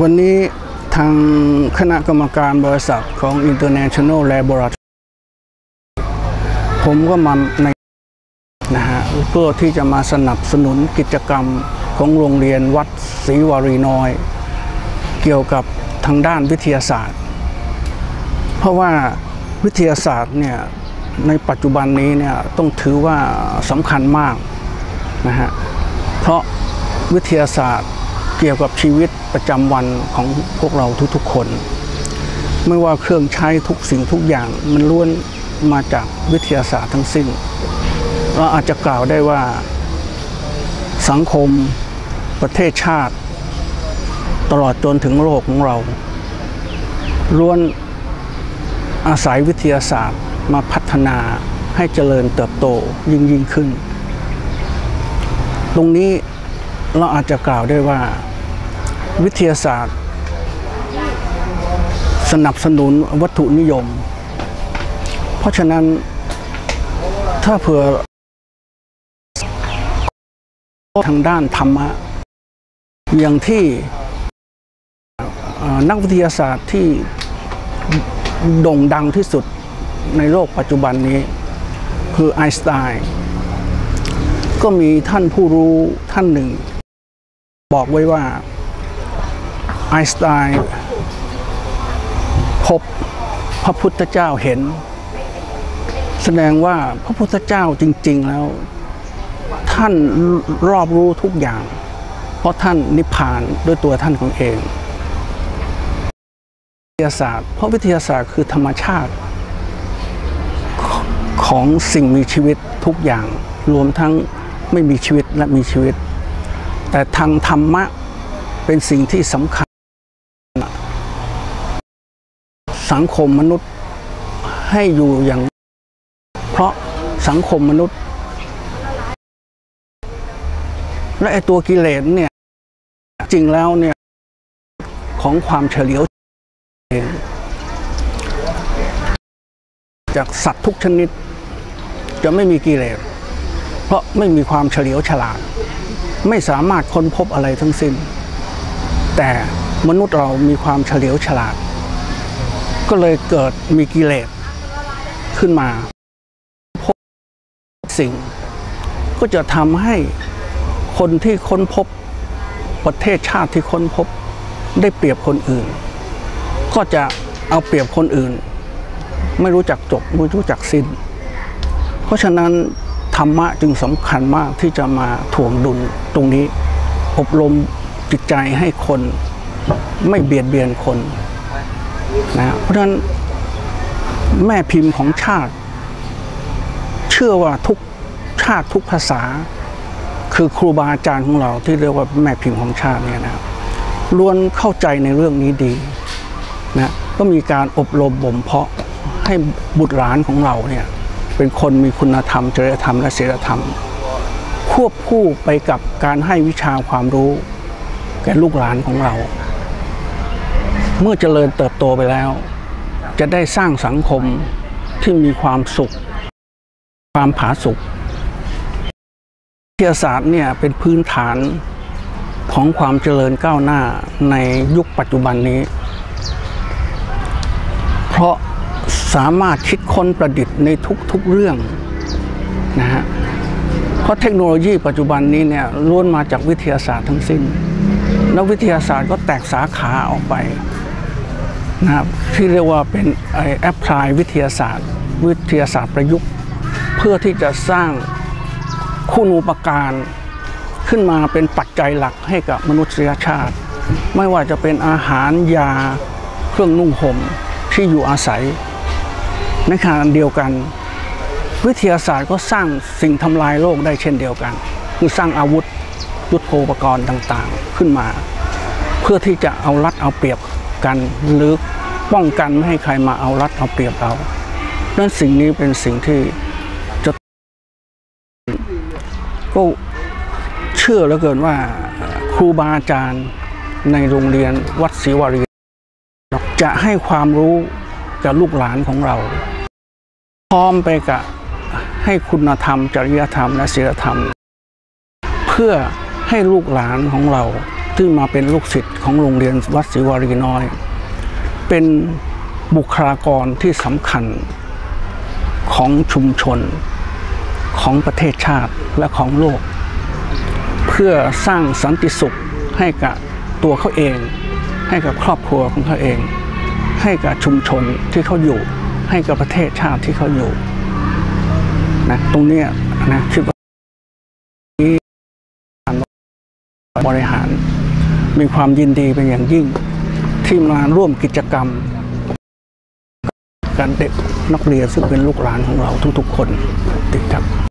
วันนี้ทางคณะกรรมการบริษัทของ International Laboratory ผมก็มาในนะฮะเพื่อที่จะมาสนับสนุนกิจกรรมของโรงเรียนวัดศรีวารีน้อย เกี่ยวกับทางด้านวิทยาศาสตร์ เพราะว่าวิทยาศาสตร์เนี่ยในปัจจุบันนี้เนี่ยต้องถือว่าสำคัญมากนะฮะเพราะวิทยาศาสตร์ เกี่ยวกับชีวิตประจำวันของพวกเราทุกๆคน ไม่ว่าเครื่องใช้ทุกสิ่งทุกอย่างมันล้วนมาจากวิทยาศาสตร์ทั้งสิ้น เราอาจจะกล่าวได้ว่าสังคมประเทศชาติ ตลอดจนถึงโลกของเรา ล้วนอาศัยวิทยาศาสตร์มาพัฒนาให้เจริญเติบโตยิ่งยิ่งขึ้น ตรงนี้เราอาจจะกล่าวได้ว่า วิทยาศาสตร์ สนับสนุนวัตถุนิยม เพราะฉะนั้นถ้าเผื่อทางด้านธรรมะ อย่างที่นักวิทยาศาสตร์ที่โด่งดังที่สุดในโลกปัจจุบันนี้ คือไอน์สไตน์ก็มีท่านผู้รู้ท่านหนึ่ง บอกไว้ว่า ไอน์สไตน์พบพระพุทธเจ้าเห็น แสดงว่าพระพุทธเจ้าจริง ๆแล้ว ท่านรอบรู้ทุกอย่าง เพราะท่านนิพพานด้วยตัวท่านของเองวิทยาศาสตร์ เพราะวิทยาศาสตร์คือธรรมชาติ ของสิ่งมีชีวิตทุกอย่าง รวมทั้งไม่มีชีวิตและมีชีวิต แต่ทางธรรมะเป็นสิ่งที่สำคัญ สังคมมนุษย์ให้อยู่อย่าง เพราะสังคมมนุษย์ และไอตัวกิเลสเนี่ย จริงแล้วเนี่ย ของความเฉลียวเองจากสัตว์ทุกชนิด จะไม่มีกิเลสเพราะไม่มีความเฉลียวฉลาด ไม่สามารถค้นพบอะไรทั้งสิ้น แต่มนุษย์เรามีความเฉลียวฉลาด ก็เลยเกิดมีกิเลสขึ้นมาพบสิ่ง ก็จะทำให้คนที่ค้นพบประเทศชาติที่ค้นพบได้เปรียบคนอื่น ก็จะเอาเปรียบคนอื่น ไม่รู้จักจบไม่รู้จักสิ้น เพราะฉะนั้นธรรมะจึงสำคัญมากที่จะมาถ่วงดุลตรงนี้ อบรมจิตใจให้คนไม่เบียดเบียนคน นะเพราะฉะนั้นแม่พิมพ์ของชาติ เชื่อว่าทุกชาติทุกภาษา คือครูบาอาจารย์ของเราที่เรียกว่าแม่พิมพ์ของชาติเนี่ยนะครับล้วนเข้าใจในเรื่องนี้ดีนะก็มีการอบรมบ่มเพาะให้บุตรหลานของเราเนี่ยเป็นคนมีคุณธรรมจริยธรรมและศีลธรรม ควบคู่ไปกับการให้วิชาความรู้ แก่ลูกหลานของเรา เมื่อเจริญเติบโตไปแล้ว จะได้สร้างสังคมที่มีความสุข ความผาสุกวิทยาศาสตร์เนี่ยเป็นพื้นฐานของความเจริญก้าวหน้าในยุคปัจจุบันนี้ เพราะสามารถคิดค้นประดิษฐ์ในทุกๆเรื่องนะฮะเพราะเทคโนโลยีปัจจุบันนี้เนี่ยล้วนมาจากวิทยาศาสตร์ทั้งสิ้นแล้ววิทยาศาสตร์ก็แตกสาขาออกไป นะครับที่เรียกว่าเป็นแอปพลายวิทยาศาสตร์ วิทยาศาสตร์ประยุกต์ เพื่อที่จะสร้างคุณูปการขึ้นมาเป็นปัจจัยหลักให้กับมนุษยชาติ ไม่ว่าจะเป็นอาหารยาเครื่องนุ่งห่มที่อยู่อาศัย ในขณะเดียวกัน วิทยาศาสตร์ก็สร้างสิ่งทำลายโลกได้เช่นเดียวกัน คือสร้างอาวุธยุทโธปกรณ์ต่างๆขึ้นมา เพื่อที่จะเอารัดเอาเปรียบ กันหรือป้องกันไม่ให้ใครมาเอารัดเอาเปรียบเรานั้นสิ่งนี้เป็นสิ่งที่จะก็เชื่อเหลือเกินว่าครูบาอาจารย์ในโรงเรียนวัดศรีวารีจะให้ความรู้กับลูกหลานของเรา พร้อมไปกับให้คุณธรรม จริยธรรมและศีลธรรม เพื่อให้ลูกหลานของเรา ที่มาเป็นลูกศิษย์ของโรงเรียนวัดศรีวารีน้อย เป็นบุคลากรที่สำคัญของชุมชนของประเทศชาติและของโลก เพื่อสร้างสันติสุขให้กับตัวเขาเอง ให้กับครอบครัวของเขาเอง ให้กับชุมชนที่เขาอยู่ ให้กับประเทศชาติที่เขาอยู่นะตรงนี้นะคิดว่าบริหาร มีความยินดีเป็นอย่างยิ่ง ที่มาร่วมกิจกรรม การเด็กนักเรียนซึ่งเป็นลูกหลานของเราทุกๆคนติดครับ